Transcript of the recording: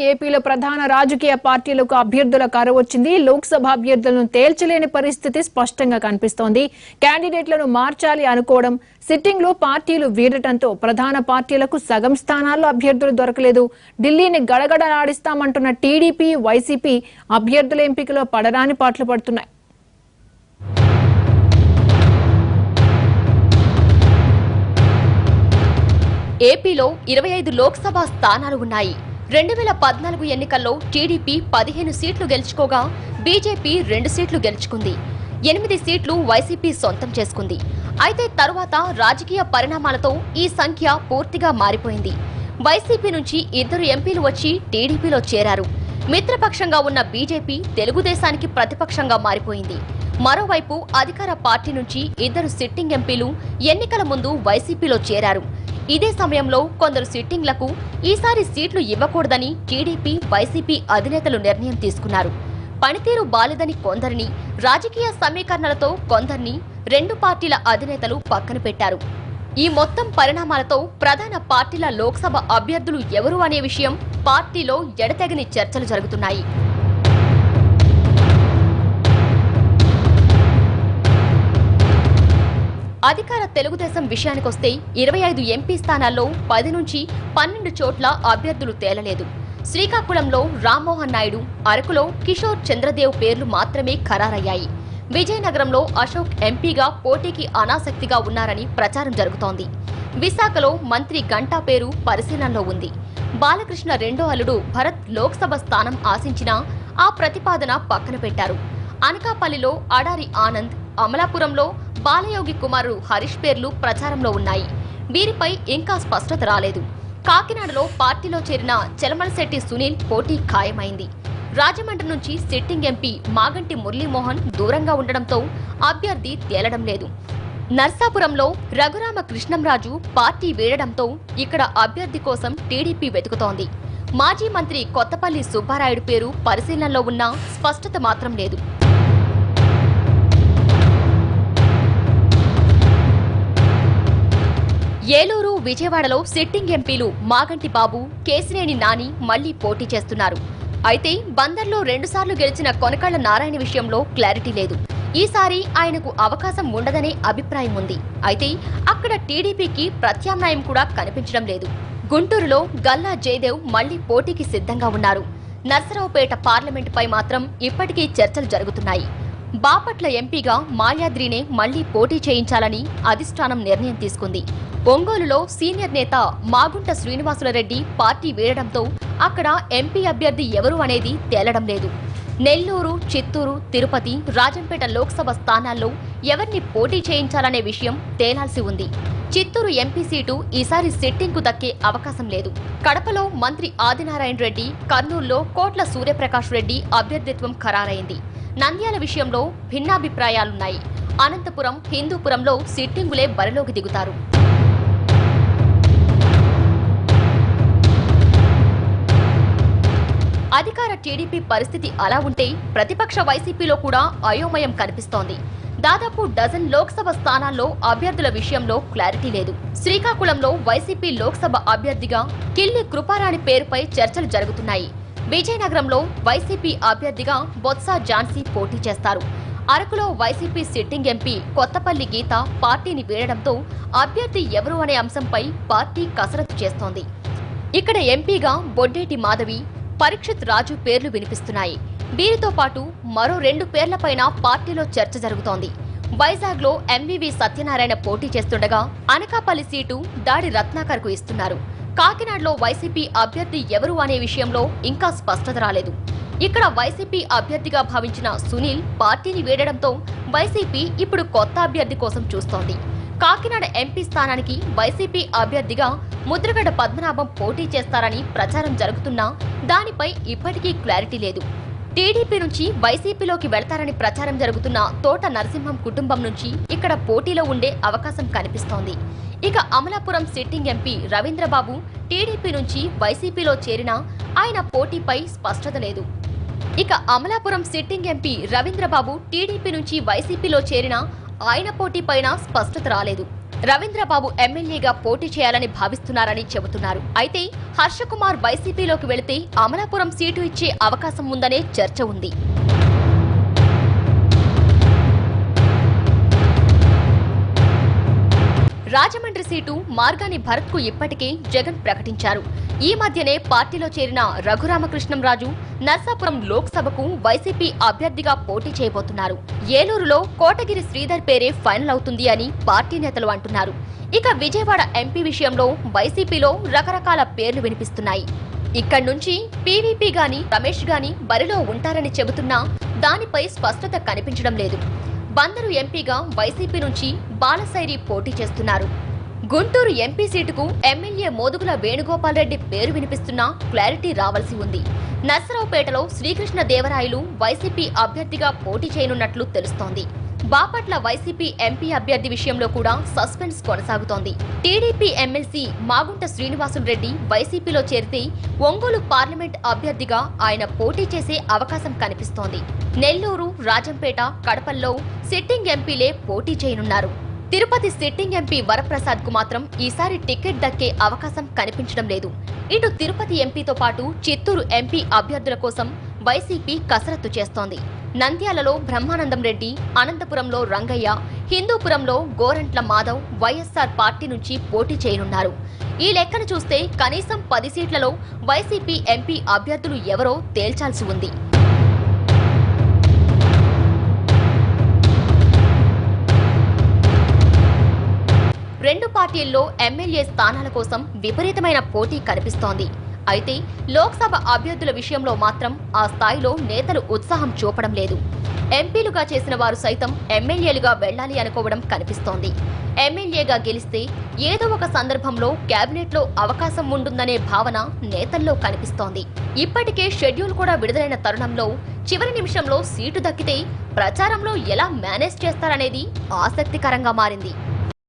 ఏపీలో ప్రధాన రాజకీయ పార్టీలకు అభ్యర్థుల కరువు వచ్చింది. లోక్సభ అభ్యర్థులను తేల్చలేని పరిస్థితి స్పష్టంగా కనిపిస్తోంది. క్యాండిడేట్లను మార్చాలి అనుకోవడం సిట్టింగ్లో పార్టీలు వీడటంతో ప్రధాన పార్టీలకు సగం స్థానాల్లో అభ్యర్థులు దొరకలేదు. ఢిల్లీని గడగడలాడిస్తామంటున్న టీడీపీ వైసీపీ అభ్యర్థుల ఎంపికలో పడరాని పాటలు పడుతున్నాయి. ఏపీలో ఇరవై ఐదు లోక్సభ స్థానాలు ఉన్నాయి. రెండు వేల పద్నాలుగు ఎన్నికల్లో టీడీపీ పదిహేను సీట్లు గెలుచుకోగా బీజేపీ రెండు సీట్లు గెలుచుకుంది. ఎనిమిది సీట్లు వైసీపీ సొంతం చేసుకుంది. అయితే తరువాత రాజకీయ పరిణామాలతో ఈ సంఖ్య పూర్తిగా మారిపోయింది. వైసీపీ నుంచి ఇద్దరు ఎంపీలు వచ్చి టీడీపీలో చేరారు. మిత్రపక్షంగా ఉన్న బీజేపీ తెలుగుదేశానికి ప్రతిపక్షంగా మారిపోయింది. మరోవైపు అధికార పార్టీ నుంచి ఇద్దరు సిట్టింగ్ ఎంపీలు ఎన్నికల ముందు వైసీపీలో చేరారు. ఇదే సమయంలో కొందరు సిట్టింగ్లకు ఈసారి సీట్లు ఇవ్వకూడదని టీడీపీ వైసీపీ అధినేతలు నిర్ణయం తీసుకున్నారు. పనితీరు బాలేదని కొందరిని రాజకీయ సమీకరణలతో కొందరిని రెండు పార్టీల అధినేతలు పక్కన పెట్టారు. ఈ మొత్తం పరిణామాలతో ప్రధాన పార్టీల లోక్సభ అభ్యర్థులు ఎవరు అనే విషయం పార్టీలో ఎడతెగని చర్చలు జరుగుతున్నాయి. అధికార తెలుగుదేశం విషయానికొస్తే ఇరవై ఐదు ఎంపీ స్థానాల్లో పది నుంచి పన్నెండు చోట్ల అభ్యర్థులు తేలలేదు. శ్రీకాకుళంలో రామ్మోహన్ నాయుడు అరకులో కిషోర్ చంద్రదేవ్ పేర్లు మాత్రమే ఖరారయ్యాయి. విజయనగరంలో అశోక్ ఎంపీగా పోటీకి అనాసక్తిగా ఉన్నారని ప్రచారం జరుగుతోంది. విశాఖలో మంత్రి గంటా పేరు పరిశీలనలో ఉంది. బాలకృష్ణ రెండో అల్లుడు భరత్ లోక్సభ స్థానం ఆశించినా ఆ ప్రతిపాదన పక్కన పెట్టారు. అనకాపల్లిలో అడారి ఆనంద్ అమలాపురంలో బాలయోగి కుమారు హరీష్ పేర్లు ప్రచారంలో ఉన్నాయి. వీరిపై ఇంకా స్పష్టత రాలేదు. కాకినాడలో పార్టీలో చేరిన చెలమలశెట్టి సునీల్ పోటీ ఖాయమైంది. రాజమండ్రి నుంచి సిట్టింగ్ ఎంపీ మాగంటి మురళీమోహన్ దూరంగా ఉండడంతో అభ్యర్థి తేలడం లేదు. నర్సాపురంలో రఘురామ కృష్ణంరాజు పార్టీ వీడడంతో ఇక్కడ అభ్యర్థి కోసం టీడీపీ వెతుకుతోంది. మాజీ మంత్రి కొత్తపల్లి సుబ్బారాయుడు పేరు పరిశీలనలో ఉన్నా స్పష్టత మాత్రం లేదు. ఏలూరు విజయవాడలో సిట్టింగ్ ఎంపీలు మాగంటి బాబు కేసినేని నాని మళ్ళీ పోటీ చేస్తున్నారు. అయితే బందర్లో రెండుసార్లు గెలిచిన కొనకళ్ళ నారాయణ విషయంలో క్లారిటీ లేదు. ఈసారి ఆయనకు అవకాశం ఉండదనే అభిప్రాయం ఉంది. అయితే అక్కడ టీడీపీకి ప్రత్యామ్నాయం కూడా కనిపించడం లేదు. గుంటూరులో గల్లా జయదేవ్ మళ్ళీ పోటీకి సిద్ధంగా ఉన్నారు. నర్సరావుపేట పార్లమెంటుపై మాత్రం ఇప్పటికీ చర్చలు జరుగుతున్నాయి. బాపట్ల ఎంపీగా మాయాద్రినే మళ్ళీ పోటీ చేయించాలని అధిష్టానం నిర్ణయం తీసుకుంది. ఒంగోలులో సీనియర్ నేత మాగుంట శ్రీనివాసులరెడ్డి పార్టీ వీడడంతో అక్కడ ఎంపీ అభ్యర్థి ఎవరు అనేది తేలడం లేదు. నెల్లూరు చిత్తూరు తిరుపతి రాజంపేట లోక్సభ స్థానాల్లో ఎవరిని పోటీ చేయించాలనే విషయం తేలాల్సి ఉంది. చిత్తూరు ఎంపీ సీటు ఈసారి సిట్టింగ్కు దక్కే అవకాశం లేదు. కడపలో మంత్రి ఆదినారాయణ రెడ్డి కర్నూలులో కోట్ల సూర్యప్రకాష్ రెడ్డి అభ్యర్థిత్వం ఖరారైంది. నంద్యాల విషయంలో భిన్నాభిప్రాయాలున్నాయి. అనంతపురం హిందూపురంలో సిట్టింగులే బరిలోకి దిగుతారు. అధికార టీడీపీ పరిస్థితి అలా ఉంటే ప్రతిపక్ష వైసీపీలో కూడా అయోమయం కనిపిస్తోంది. దాదాపు డజన్ లోక్సభ స్థానాల్లో అభ్యర్థుల విషయంలో క్లారిటీ లేదు. శ్రీకాకుళంలో వైసీపీ లోక్సభ అభ్యర్థిగా కిల్లి కృపారాణి పేరుపై చర్చలు జరుగుతున్నాయి. విజయనగరంలో వైసీపీ అభ్యర్థిగా బొత్స ఝాన్సీ పోటీ చేస్తారు. అరకులో YCP sitting MP Kothapalli Geetha పార్టీని వీడడంతో అభ్యర్థి ఎవరు అనే అంశంపై పార్టీ కసరత్తు చేస్తోంది. ఇక్కడ ఎంపీగా బొడ్డేటి మాధవి పరీక్షిత్ రాజు పేర్లు వినిపిస్తున్నాయి. వీరితో పాటు మరో రెండు పేర్లపైన పార్టీలో చర్చ జరుగుతోంది. వైజాగ్లో ఎంవివి సత్యనారాయణ పోటీ చేస్తుండగా అనకాపల్లి సీటు దాడి రత్నాకర్కు ఇస్తున్నారు. కాకినాడలో వైసీపీ అభ్యర్థి ఎవరు అనే విషయంలో ఇంకా స్పష్టత రాలేదు. ఇక్కడ వైసీపీ అభ్యర్థిగా భావించిన సునీల్ పార్టీని వేడడంతో వైసీపీ ఇప్పుడు కొత్త అభ్యర్థి కోసం చూస్తోంది. కాకినాడ ఎంపీ స్థానానికి వైసీపీ అభ్యర్థిగా ముద్రగడ పద్మనాభం పోటీ చేస్తారని ప్రచారం జరుగుతున్నా దానిపై ఇప్పటికీ క్లారిటీ లేదు. టీడీపీ నుంచి వైసీపీలోకి వెళ్తారని ప్రచారం జరుగుతున్న తోట నరసింహం కుటుంబం నుంచి ఇక్కడ పోటీలో ఉండే అవకాశం కనిపిస్తోంది. ఇక Amalapuram sitting MP Ravindrababu TDP నుంచి వైసీపీలో చేరినా ఆయన పోటీపై స్పష్టత లేదు. ఇక Amalapuram sitting MP Ravindrababu TDP నుంచి వైసీపీలో చేరినా ఆయన పోటీపైన స్పష్టత రాలేదు. రవీంద్రబాబు ఎమ్మెల్యేగా పోటీ చేయాలని భావిస్తున్నారని చెబుతున్నారు. అయితే హర్షకుమార్ వైసీపీలోకి వెళితే అమలాపురం సీటు ఇచ్చే అవకాశం ఉందనే చర్చ ఉంది. రాజమండ్రి సీటు మార్గాని భరత్కు ఇప్పటికే జగన్ ప్రకటించారు. ఈ మధ్యనే పార్టీలో చేరిన రఘురామకృష్ణంరాజు నర్సాపురం లోక్సభకు వైసీపీ అభ్యర్థిగా పోటీ చేయబోతున్నారు. ఏలూరులో కోటగిరి శ్రీధర్ పేరే ఫైనల్ అవుతుంది అని పార్టీ నేతలు అంటున్నారు. ఇక విజయవాడ ఎంపీ విషయంలో వైసీపీలో రకరకాల పేర్లు వినిపిస్తున్నాయి. ఇక్కడి నుంచి పీవీపీ గాని రమేష్ గాని బరిలో ఉంటారని చెబుతున్నా దానిపై స్పష్టత కనిపించడం లేదు. బందరు ఎంపీగా వైసీపీ నుంచి బాలశైరి పోటీ చేస్తున్నారు. గుంటూరు ఎంపీ సీటుకు ఎమ్మెల్యే మోదుగుల వేణుగోపాల్ రెడ్డి పేరు వినిపిస్తున్నా క్లారిటీ రావాల్సి ఉంది. నర్సరావుపేటలో శ్రీకృష్ణ దేవరాయలు వైసీపీ అభ్యర్థిగా పోటీ చేయనున్నట్లు తెలుస్తోంది. బాపట్ల వైసీపీ ఎంపీ అభ్యర్థి విషయంలో కూడా సస్పెన్స్ కొనసాగుతోంది. టీడీపీ ఎమ్మెల్సీ మాగుంట శ్రీనివాసులు రెడ్డి వైసీపీలో చేరితే ఒంగోలు పార్లమెంట్ అభ్యర్థిగా ఆయన పోటీ చేసే అవకాశం కనిపిస్తోంది. నెల్లూరు రాజంపేట కడపల్లో సిట్టింగ్ ఎంపీలే పోటీ చేయనున్నారు. తిరుపతి సిట్టింగ్ ఎంపీ వరప్రసాద్కు మాత్రం ఈసారి టికెట్ దక్కే అవకాశం కనిపించడం లేదు. ఇటు తిరుపతి ఎంపీతో పాటు చిత్తూరు ఎంపీ అభ్యర్థుల కోసం వైసీపీ కసరత్తు చేస్తోంది. నంద్యాలలో బ్రహ్మానందం రెడ్డి అనంతపురంలో రంగయ్య హిందూపురంలో గోరంట్ల మాధవ్ వైఎస్ఆర్ పార్టీ నుంచి పోటీ చేయనున్నారు. ఈ లెక్కను చూస్తే కనీసం పది సీట్లలో వైసీపీ ఎంపీ అభ్యర్థులు ఎవరో తేల్చాల్సి ఉంది. రెండు పార్టీల్లో ఎమ్మెల్యే స్థానాల కోసం విపరీతమైన పోటీ కనిపిస్తోంది. అయితే లోక్సభ అభ్యర్థుల విషయంలో మాత్రం ఆ స్థాయిలో నేతలు ఉత్సాహం చూపడం లేదు. ఎంపీలుగా చేసిన వారు సైతం ఎమ్మెల్యేలుగా వెళ్ళాలి అనుకోవడం కనిపిస్తోంది. ఎమ్మెల్యేగా గెలిస్తే ఏదో ఒక సందర్భంలో కేబినెట్లో అవకాశం ఉంటుందనే భావన నేతల్లో కనిపిస్తోంది. ఇప్పటికే షెడ్యూల్ కూడా విడుదలైన తరుణంలో చివరి నిమిషంలో సీటు దక్కితే ప్రచారంలో ఎలా మేనేజ్ చేస్తారనేది ఆసక్తికరంగా మారింది.